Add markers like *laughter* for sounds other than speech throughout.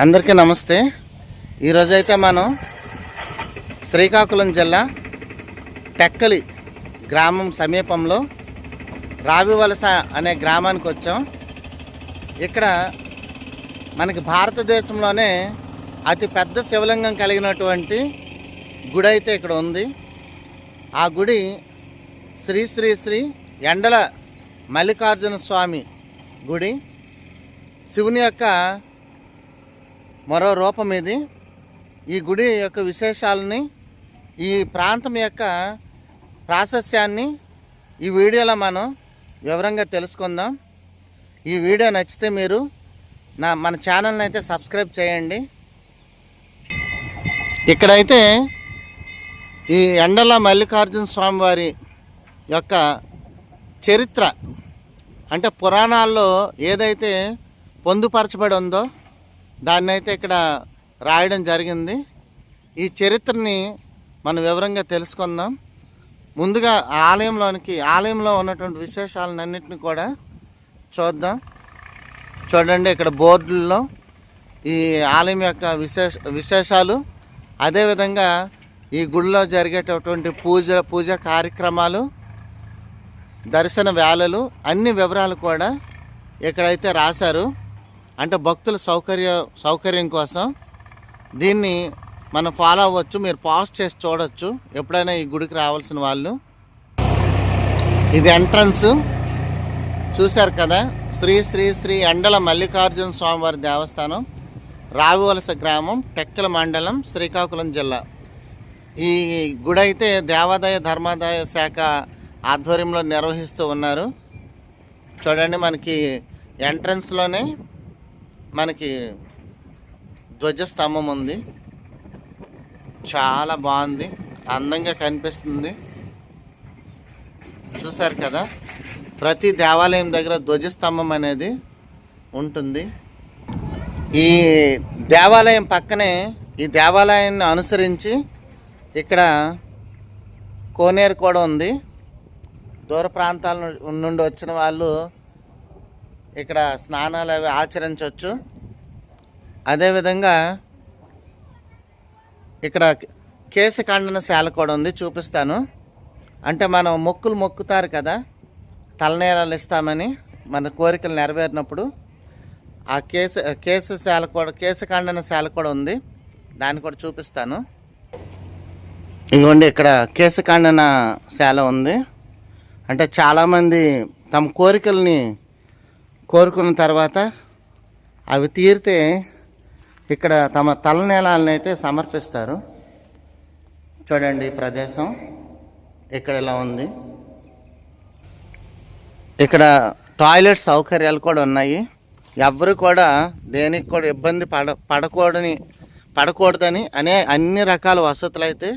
అందరికీ నమస్తే. ఈరోజైతే మనం శ్రీకాకుళం జిల్లా టెక్కలి గ్రామం సమీపంలో రావివలస అనే గ్రామానికి వచ్చాం. ఇక్కడ మనకి భారతదేశంలోనే అతి పెద్ద శివలింగం కలిగినటువంటి గుడి అయితే ఇక్కడ ఉంది. ఆ గుడి శ్రీ శ్రీ శ్రీ ఎండల మల్లికార్జున స్వామి గుడి. శివుని యొక్క మరో రూపం ఇది. ఈ గుడి యొక్క విశేషాలని ఈ ప్రాంతం యొక్క ప్రాశస్యాన్ని ఈ వీడియోలో మనం వివరంగా తెలుసుకుందాం. ఈ వీడియో నచ్చితే మీరు నా మన ఛానల్ని అయితే సబ్స్క్రైబ్ చేయండి. ఇక్కడైతే ఈ ఎండల మల్లికార్జున స్వామివారి యొక్క చరిత్ర అంటే పురాణాల్లో ఏదైతే పొందుపరచబడి ఉందో దాన్ని అయితే ఇక్కడ రాయడం జరిగింది. ఈ చరిత్రని మనం వివరంగా తెలుసుకుందాం. ముందుగా ఆలయంలోనికి ఆలయంలో ఉన్నటువంటి విశేషాలన్నింటినీ కూడా చూద్దాం. చూడండి ఇక్కడ బోర్డుల్లో ఈ ఆలయం యొక్క విశేష విశేషాలు. అదేవిధంగా ఈ గుడిలో జరిగేటటువంటి పూజ పూజ కార్యక్రమాలు దర్శన వేళలు అన్ని వివరాలు కూడా ఇక్కడైతే రాశారు. అంటే భక్తుల సౌకర్య సౌకర్యం కోసం దీన్ని మనం ఫాలో అవ్వచ్చు. మీరు పాస్ చేసి చూడొచ్చు. ఎప్పుడైనా ఈ గుడికి రావాల్సిన వాళ్ళు. ఇది ఎంట్రన్స్. చూశారు కదా? శ్రీ శ్రీ శ్రీ ఎండల మల్లికార్జున స్వామివారి దేవస్థానం రావివలస గ్రామం టెక్కల మండలం శ్రీకాకుళం జిల్లా. ఈ గుడి అయితే దేవాదాయ ధర్మాదాయ శాఖ ఆధ్వర్యంలో నిర్వహిస్తూ ఉన్నారు. చూడండి మనకి ఎంట్రన్స్లోనే మనకి ధ్వజస్తంభం ఉంది. చాలా బాగుంది. అందంగా కనిపిస్తుంది. చూసారు కదా? ప్రతి దేవాలయం దగ్గర ధ్వజస్తంభం అనేది ఉంటుంది. ఈ దేవాలయం పక్కనే ఈ దేవాలయాన్ని అనుసరించి ఇక్కడ కోనేరు కూడా ఉంది. దూర ప్రాంతాల నుండి వచ్చిన వాళ్ళు ఇక్కడ స్నానాలు అవి ఆచరించవచ్చు. అదేవిధంగా ఇక్కడ కేశఖండన శాల కూడా ఉంది చూపిస్తాను. అంటే మనం మొక్కులు మొక్కుతారు కదా తలనీలాలు ఇస్తామని మన కోరికలు నెరవేరినప్పుడు ఆ కేసు కేశశాల కూడా కేశఖండన శాల కూడా ఉంది. దాన్ని కూడా చూపిస్తాను. ఇదిగోండి ఇక్కడ కేశఖండన శాల ఉంది. అంటే చాలామంది తమ కోరికల్ని కోరుకున్న తర్వాత అవి తీరితే ఇక్కడ తమ తలనీలాలను అయితే సమర్పిస్తారు. చూడండి ఈ ప్రదేశం ఇక్కడ ఇలా ఉంది. ఇక్కడ టాయిలెట్ సౌకర్యాలు కూడా ఉన్నాయి. ఎవరు కూడా దేనికి కూడా ఇబ్బంది పడ పడకూడని పడకూడదని అనే అన్ని రకాల వసతులు అయితే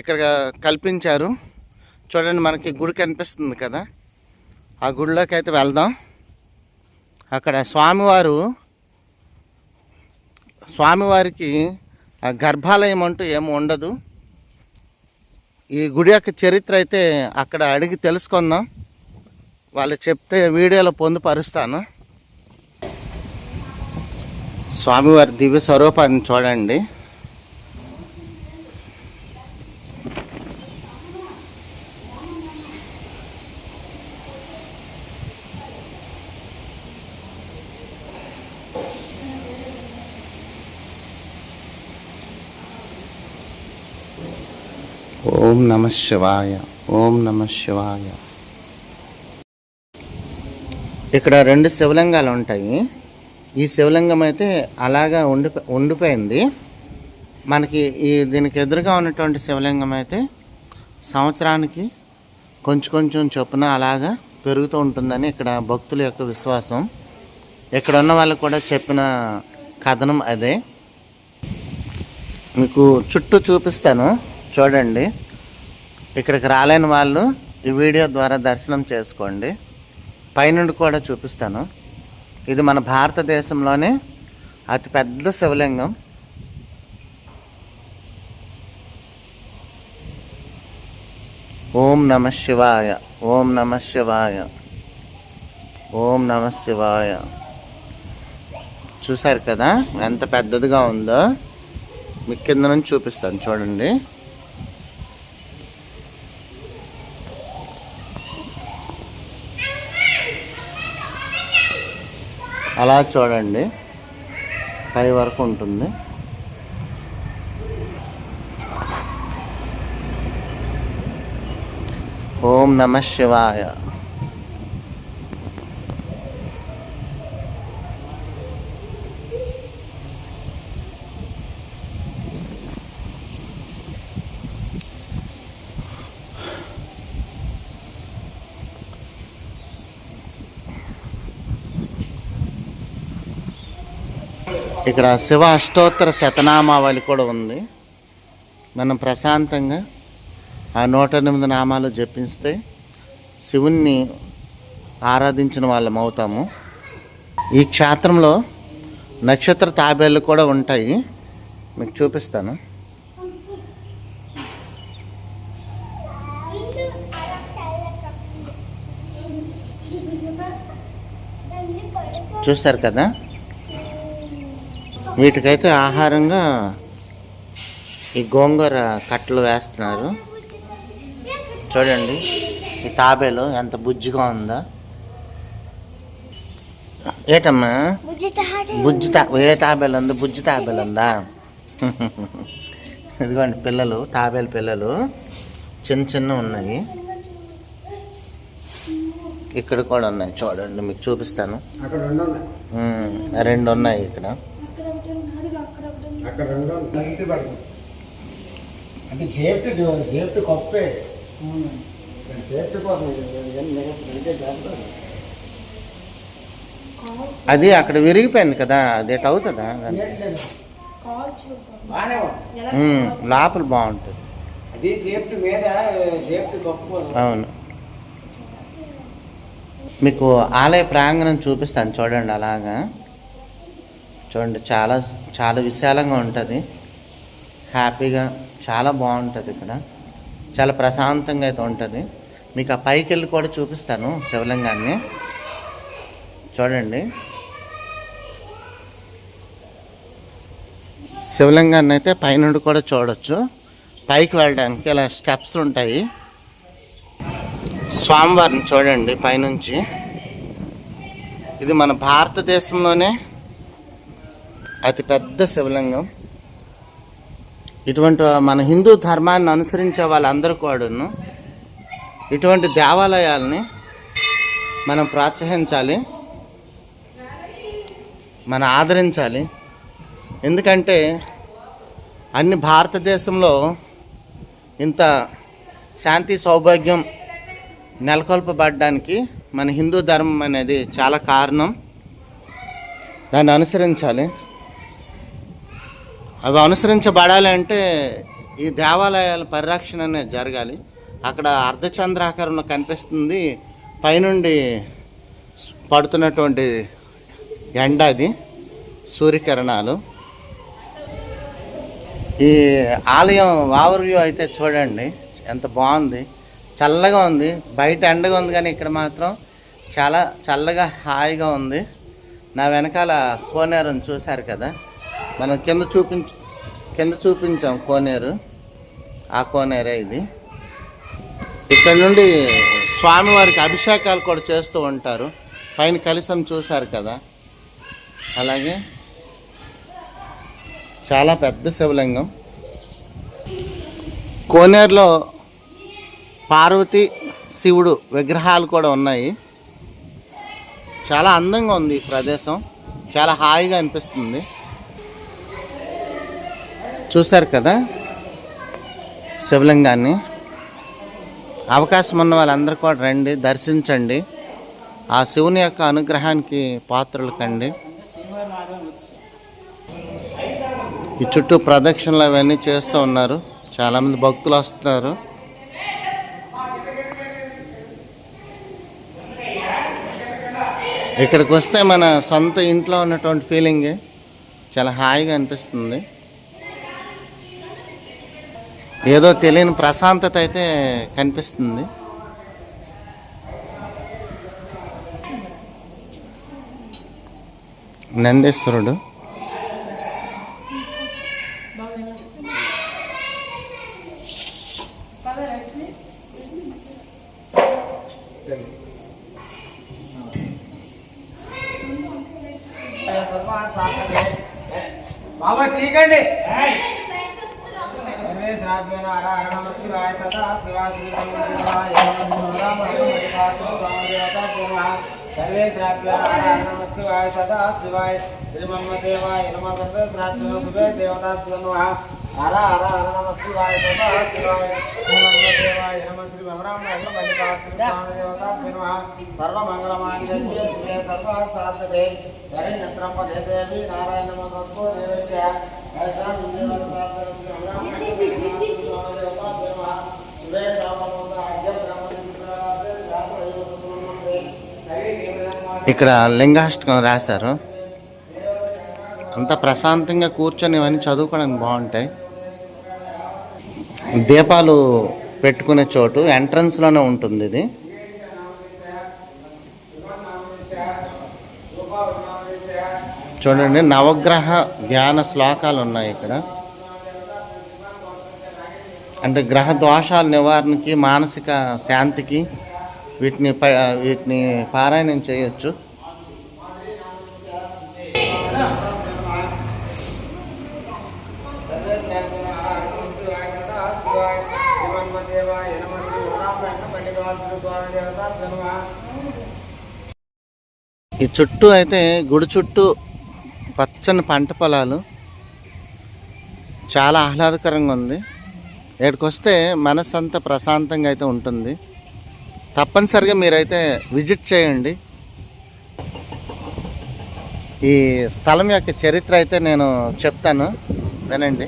ఇక్కడ కల్పించారు. చూడండి మనకి గుడి కనిపిస్తుంది కదా. ఆ గుడిలోకి అయితే వెళ్దాం. అక్కడ స్వామివారు స్వామివారికి గర్భాలయం అంటూ ఏమి ఉండదు. ఈ గుడి యొక్క చరిత్ర అయితే అక్కడ అడిగి తెలుసుకుందాం. వాళ్ళు చెప్తే వీడియోలో పొందుపరుస్తాను. స్వామివారి దివ్య స్వరూపాన్ని చూడండి. ఓం నమ శివాయ ఓం నమ శివాయ. ఇక్కడ రెండు శివలింగాలు ఉంటాయి. ఈ శివలింగం అయితే అలాగా ఉండి ఉండిపోయింది. మనకి ఈ దీనికి ఎదురుగా ఉన్నటువంటి శివలింగం అయితే సంవత్సరానికి కొంచెం కొంచెం చొప్పున అలాగా పెరుగుతూ ఉంటుందని ఇక్కడ భక్తుల యొక్క విశ్వాసం. ఇక్కడ ఉన్న వాళ్ళకు కూడా చెప్పిన కథనం అదే. మీకు చుట్టూ చూపిస్తాను. చూడండి. ఇక్కడికి రాలేని వాళ్ళు ఈ వీడియో ద్వారా దర్శనం చేసుకోండి. పైనుండి కూడా చూపిస్తాను. ఇది మన భారతదేశంలోనే అతిపెద్ద శివలింగం. ఓం నమ శివాయ ఓం నమ శివాయ ఓం నమ శివాయ. చూసారు కదా ఎంత పెద్దదిగా ఉందో? మీ కింద నుంచి చూపిస్తాను చూడండి. అలా చూడండి. పై వరకు ఉంటుంది. ఓం నమ శివాయ. ఇక్కడ శివ అష్టోత్తర శతనామావళి కూడా ఉంది. మనం ప్రశాంతంగా ఆ నూట ఎనిమిది నామాలు జపిస్తే శివుణ్ణి ఆరాధించిన వాళ్ళం అవుతాము. ఈ క్షేత్రంలో నక్షత్ర తాబేళ్ళు కూడా ఉంటాయి. మీకు చూపిస్తాను. చూస్తారు కదా? వీటికైతే ఆహారంగా ఈ గోంగూర కట్టలు వేస్తున్నారు. చూడండి ఈ తాబేలు ఎంత బుజ్జిగా ఉందో. ఏటమ్మా? బుజ్జి తా ఏ తాబేలు ఉంది? బుజ్జి తాబేలు ఉందా? *laughs* ఇదిగోండి పిల్లలు తాబేలు పిల్లలు చిన్న చిన్న ఉన్నాయి. ఇక్కడ కూడా ఉన్నాయి చూడండి మీకు చూపిస్తాను. రెండు ఉన్నాయి ఇక్కడ. అక్కడ రెండు అంటే సేఫ్టీ సేఫ్టీ కప్పే. సేఫ్టీ కోసం. అది అక్కడ విరిగిపోయింది కదా అది ఎటు అవుతుందా? లోపల బాగుంటుంది. అది సేఫ్టీ మీద సేఫ్టీ కప్పు అవును. మీకు ఆలయ ప్రాంగణం చూపిస్తాను చూడండి అలాగా. చూడండి చాలా చాలా విశాలంగా ఉంటుంది. హ్యాపీగా చాలా బాగుంటుంది ఇక్కడ. చాలా ప్రశాంతంగా అయితే ఉంటుంది. మీకు ఆ పైకి వెళ్ళి కూడా చూపిస్తాను శివలింగాన్ని. చూడండి. శివలింగాన్ని అయితే పైనుండి కూడా చూడొచ్చు. పైకి వెళ్ళడానికి ఇలా స్టెప్స్ ఉంటాయి. స్వామివారిని చూడండి పైనుంచి. ఇది మన భారతదేశంలోనే అతి పెద్ద శివలింగం. ఇటువంటి మన హిందూ ధర్మాన్ని అనుసరించే వాళ్ళందరూ కూడాను ఇటువంటి దేవాలయాల్ని మనం ప్రోత్సహించాలి మనం ఆదరించాలి. ఎందుకంటే అన్ని భారతదేశంలో ఇంత శాంతి సౌభాగ్యం నెలకొల్పబడడానికి మన హిందూ ధర్మం అనేది చాలా కారణం. దాన్ని అనుసరించాలి. అవి అనుసరించబడాలి అంటే ఈ దేవాలయాల పరిరక్షణ అనేది జరగాలి. అక్కడ అర్ధచంద్రాకారంలో కనిపిస్తుంది. పైనుండి పడుతున్నటువంటి ఎండ అది సూర్యకిరణాలు. ఈ ఆలయం వావర్ అయితే చూడండి ఎంత బాగుంది. చల్లగా ఉంది బయట ఎండగా ఉంది కానీ ఇక్కడ మాత్రం చాలా చల్లగా హాయిగా ఉంది. నా వెనకాల కోనేరం చూశారు కదా. మనం కింద చూపించు కింద చూపించాం కోనేరు. ఆ కోనేరే ఇది. ఇక్కడ నుండి స్వామివారికి అభిషేకాలు కూడా చేస్తూ ఉంటారు. పైన కలిసం చూశారు కదా. అలాగే చాలా పెద్ద శివలింగం. కోనేరులో పార్వతి శివుడు విగ్రహాలు కూడా ఉన్నాయి. చాలా అందంగా ఉంది ఈ ప్రదేశం. చాలా హాయిగా అనిపిస్తుంది. చూశారు కదా? శివలింగాన్ని. అవకాశం ఉన్న వాళ్ళందరూ కూడా రండి దర్శించండి. ఆ శివుని యొక్క అనుగ్రహానికి పాత్రలు కండి. ఈ చుట్టూ ప్రదక్షిణలు అవన్నీ చేస్తూ ఉన్నారు. చాలామంది భక్తులు వస్తున్నారు. ఇక్కడికి వస్తే మన సొంత ఇంట్లో ఉన్నటువంటి ఫీలింగ్ చాలా హాయిగా అనిపిస్తుంది. ఏదో తెలియని ప్రశాంతత అయితే కనిపిస్తుంది. నందీశ్వరుడు బాబా తీకండి శ్రావ్యన హర హర నమ శివాయ సదా శివా శ్రీ శివాయ సర్వే శ్రావ్య హర హర నమ శివాయ సదా శివాయ శ్రీమన్మదేవాయ నమ సర్వే శ్రావ్య శుభే దేవతాభ్యో నమ హర హర హర నమ శివాయ సదా శివాయ శ్రీమన్మదేవాయ నమ శ్రీ భగరామ మల్లికార్జున స్వామి దేవతాభ్యో నమ సర్వమంగళమాంగళ్యే శివే సర్వ సాధతే హరిణత్రంబకే దేవి నారాయణ నమస్కో ఇక్కడ లింగాష్టకం రాశారు. అంత ప్రశాంతంగా కూర్చొని ఇవన్నీ చదువుకోవడానికి బాగుంటాయి. దీపాలు పెట్టుకునే చోటు ఎంట్రన్స్లోనే ఉంటుంది ఇది. చూడండి నవగ్రహ ధ్యాన శ్లోకాలు ఉన్నాయి ఇక్కడ. అంటే గ్రహ దోషాల నివారణకి మానసిక శాంతికి వీటిని ప- వీటిని పారాయణం చేయొచ్చు. ఈ చుట్టూ అయితే గుడి చుట్టూ పచ్చని పంట పొలాలు. చాలా ఆహ్లాదకరంగా ఉంది. ఇక్కడికి వస్తే మనసు అంతా ప్రశాంతంగా అయితే ఉంటుంది. తప్పనిసరిగా మీరైతే విజిట్ చేయండి. ఈ స్థలం యొక్క చరిత్ర అయితే నేను చెప్తాను. వినండి.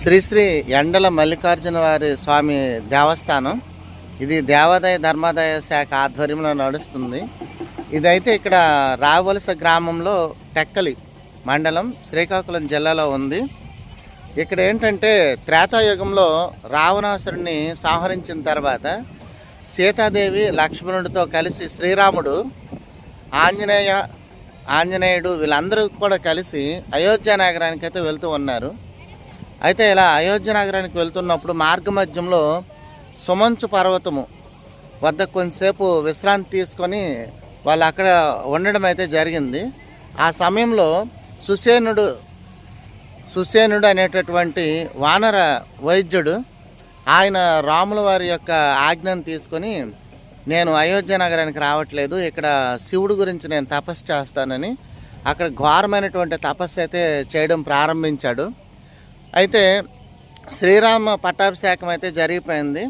శ్రీశ్రీ ఎండల మల్లికార్జున వారి స్వామి దేవస్థానం. ఇది దేవాదాయ ధర్మాదాయ శాఖ ఆధ్వర్యంలో నడుస్తుంది. ఇదైతే ఇక్కడ రావలస గ్రామంలో టెక్కలి మండలం శ్రీకాకుళం జిల్లాలో ఉంది. ఇక్కడ ఏంటంటే త్రేతాయుగంలో రావణాసురుణ్ణి సంహరించిన తర్వాత సీతాదేవి లక్ష్మణుడితో కలిసి శ్రీరాముడు ఆంజనేయ ఆంజనేయుడు వీళ్ళందరూ కూడా కలిసి అయోధ్య నగరానికి అయితే వెళ్తూ ఉన్నారు. అయితే ఇలా అయోధ్య నగరానికి వెళ్తున్నప్పుడు మార్గమధ్యంలో సుమంచు పర్వతము వద్ద కొంతసేపు విశ్రాంతి తీసుకొని వాళ్ళు అక్కడ ఉండడం అయితే జరిగింది. ఆ సమయంలో సుసేనుడు సుసేనుడు అనేటటువంటి వానర వైద్యుడు ఆయన రాముల వారి యొక్క ఆజ్ఞను తీసుకొని నేను అయోధ్య నగరానికి రావట్లేదు ఇక్కడ శివుడు గురించి నేను తపస్సు చేస్తానని అక్కడ ఘోరమైనటువంటి తపస్సు అయితే చేయడం ప్రారంభించాడు. అయితే శ్రీరామ పట్టాభిషేకం అయితే జరిగిపోయింది.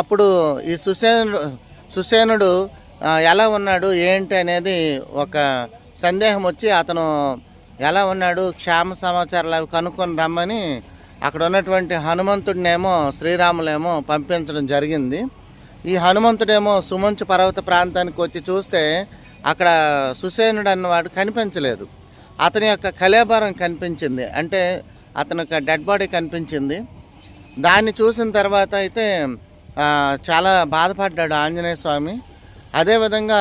అప్పుడు ఈ సుసేనుడు సుసేనుడు ఎలా ఉన్నాడు ఏంటి అనేది ఒక సందేహం వచ్చి అతను ఎలా ఉన్నాడు క్షేమ సమాచారాలు అవి కనుక్కొని రమ్మని అక్కడ ఉన్నటువంటి హనుమంతుడినేమో శ్రీరాములేమో పంపించడం జరిగింది. ఈ హనుమంతుడేమో సుమంచు పర్వత ప్రాంతానికి వచ్చి చూస్తే అక్కడ సుసేనుడు అన్నవాడు కనిపించలేదు. అతని యొక్క కలేబరం కనిపించింది. అంటే అతని యొక్క డెడ్ బాడీ కనిపించింది. దాన్ని చూసిన తర్వాత అయితే చాలా బాధపడ్డాడు ఆంజనేయ స్వామి. అదేవిధంగా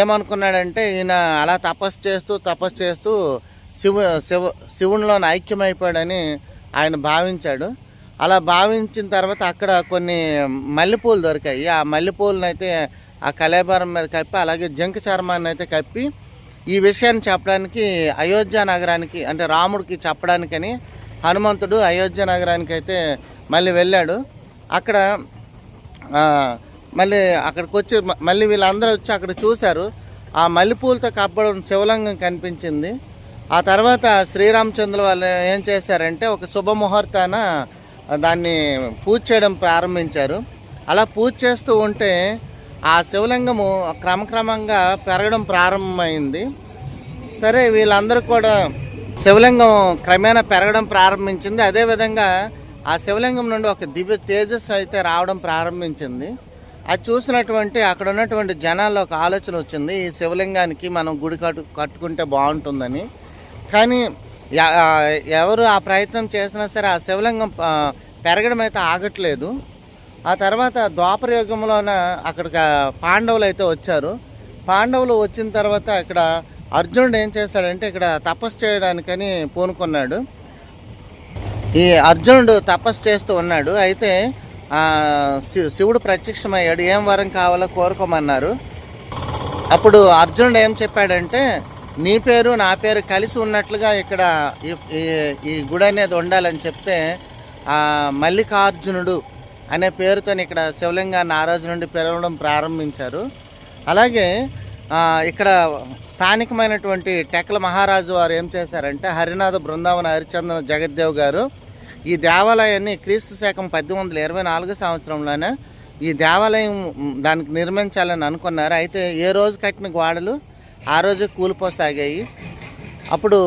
ఏమనుకున్నాడంటే ఈయన అలా తపస్సు చేస్తూ తపస్సు చేస్తూ శివు శివ శివునిలోని ఐక్యమైపోయాడని ఆయన భావించాడు. అలా భావించిన తర్వాత అక్కడ కొన్ని మల్లెపూలు దొరికాయి. ఆ మల్లెపూలను అయితే ఆ కలేబరం మీద కప్పి అలాగే జంక చర్మాన్ని అయితే కప్పి ఈ విషయాన్ని చెప్పడానికి అయోధ్య నగరానికి అంటే రాముడికి చెప్పడానికని హనుమంతుడు అయోధ్య నగరానికి అయితే మళ్ళీ వెళ్ళాడు. అక్కడ మళ్ళీ అక్కడికి వచ్చి మళ్ళీ వీళ్ళందరూ వచ్చి అక్కడ చూశారు. ఆ మల్లెపూలతో కప్పడం శివలింగం కనిపించింది. ఆ తర్వాత శ్రీరామచంద్ర వాళ్ళు ఏం చేశారంటే ఒక శుభముహూర్తాన దాన్ని పూజ చేయడం ప్రారంభించారు. అలా పూజ చేస్తూ ఉంటే ఆ శివలింగము క్రమక్రమంగా పెరగడం ప్రారంభమైంది. సరే వీళ్ళందరూ కూడా శివలింగం క్రమేణా పెరగడం ప్రారంభించింది. అదేవిధంగా ఆ శివలింగం నుండి ఒక దివ్య తేజస్సు అయితే రావడం ప్రారంభించింది. అది చూసినటువంటి అక్కడ ఉన్నటువంటి జనాల్లో ఒక ఆలోచన వచ్చింది ఈ శివలింగానికి మనం గుడి కట్టు కట్టుకుంటే బాగుంటుందని. కానీ ఎవరు ఆ ప్రయత్నం చేసినా సరే ఆ శివలింగం పెరగడం అయితే ఆగట్లేదు. ఆ తర్వాత ద్వాపర యుగంలోన అక్కడికి పాండవులు అయితే వచ్చారు. పాండవులు వచ్చిన తర్వాత ఇక్కడ అర్జునుడు ఏం చేశాడంటే ఇక్కడ తపస్సు చేయడానికని పూనుకున్నాడు. ఈ అర్జునుడు తపస్సు చేస్తూ ఉన్నాడు. అయితే శి- శివుడు ప్రత్యక్షమయ్యాడు. ఏం వరం కావాలో కోరుకోమన్నారు. అప్పుడు అర్జునుడు ఏం చెప్పాడంటే నీ పేరు నా పేరు కలిసి ఉన్నట్లుగా ఇక్కడ ఈ- ఈ- గుడి అనేది ఉండాలని చెప్తే మల్లికార్జునుడు అనే పేరుతో ఇక్కడ శివలింగాన్ని ఆ రోజు నుండి పిలవడం ప్రారంభించారు. అలాగే ఇక్కడ స్థానికమైనటువంటి టెక్కల మహారాజు వారు ఏం చేశారంటే హరినాథ బృందావన హరిచంద్ర జగద్దేవ్ గారు ఈ దేవాలయాన్ని క్రీస్తు శాఖం పద్దెనిమిది వందల ఇరవై నాలుగు సంవత్సరంలోనే ఈ దేవాలయం దానికి నిర్మించాలని అనుకున్నారు. అయితే ఏ రోజు కట్టిన గోడలు? ఆ రోజు కూలిపోసాగాయి అప్పుడు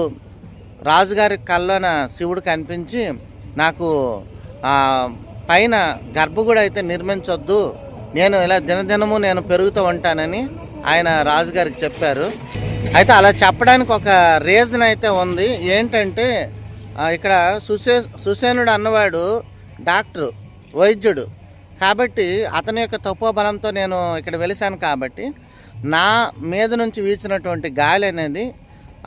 రాజుగారి కల్లోన శివుడు కనిపించి నాకు పైన గర్భగుడి అయితే నిర్మించొద్దు నేను ఇలా దినదినము నేను పెరుగుతూ ఉంటానని ఆయన రాజుగారికి చెప్పారు. అయితే అలా చెప్పడానికి ఒక రీజన్ అయితే ఉంది. ఏంటంటే ఇక్కడ సుసే సుసేనుడు అన్నవాడు డాక్టరు వైద్యుడు. కాబట్టి అతని యొక్క తపోబలంతో నేను ఇక్కడ వెలిశాను కాబట్టి నా మీద నుంచి వీచినటువంటి గాలి అనేది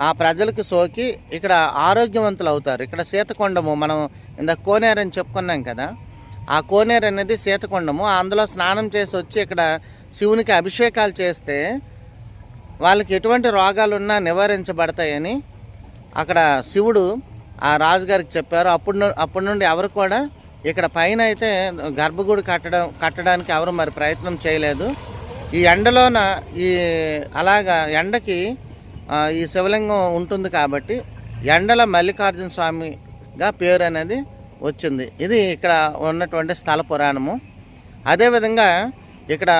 ఆ ప్రజలకు సోకి ఇక్కడ ఆరోగ్యవంతులు అవుతారు. ఇక్కడ సీతకొండము మనం ఇంత కోనేరు అని చెప్పుకున్నాం కదా. ఆ కోనేరు అనేది సీతకొండము. అందులో స్నానం చేసి వచ్చి ఇక్కడ శివునికి అభిషేకాలు చేస్తే వాళ్ళకి ఎటువంటి రోగాలున్నా నివారించబడతాయని అక్కడ శివుడు ఆ రాజుగారికి చెప్పారు. అప్పుడు అప్పటి నుండి ఎవరు కూడా ఇక్కడ పైన అయితే గర్భగుడి కట్టడం కట్టడానికి ఎవరు మరి ప్రయత్నం చేయలేదు. ఈ ఎండలోన ఈ అలాగా ఎండకి ఈ శివలింగం ఉంటుంది కాబట్టి ఎండల మల్లికార్జున స్వామిగా పేరు అనేది వచ్చింది. ఇది ఇక్కడ ఉన్నటువంటి స్థల పురాణము. అదేవిధంగా ఇక్కడ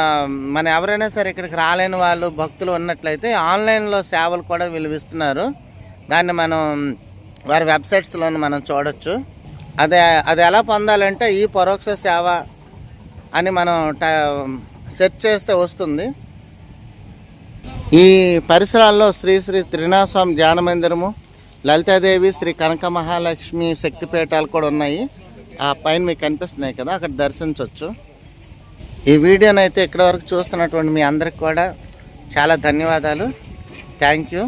మన ఎవరైనా సరే ఇక్కడికి రాలేని వాళ్ళు భక్తులు ఉన్నట్లయితే ఆన్లైన్లో సేవలు కూడా విలువిస్తున్నారు. దాన్ని మనం వారి వెబ్సైట్స్లో మనం చూడొచ్చు. అదే అది ఎలా పొందాలంటే ఈ పరోక్ష సేవ అని మనం సెర్చ్ చేస్తే వస్తుంది. ఈ పరిసరాల్లో శ్రీ శ్రీ త్రినాథస్వామి ధ్యాన మందిరము లలితాదేవి శ్రీ కనక మహాలక్ష్మి శక్తిపీఠాలు కూడా ఉన్నాయి. ఆ పైన మీకు కనిపిస్తున్నాయి కదా అక్కడ దర్శించవచ్చు ఈ వీడియోనైతే ఇక్కడ వరకు చూస్తున్నటువంటి మీ అందరికి కూడా చాలా ధన్యవాదాలు. Thank you.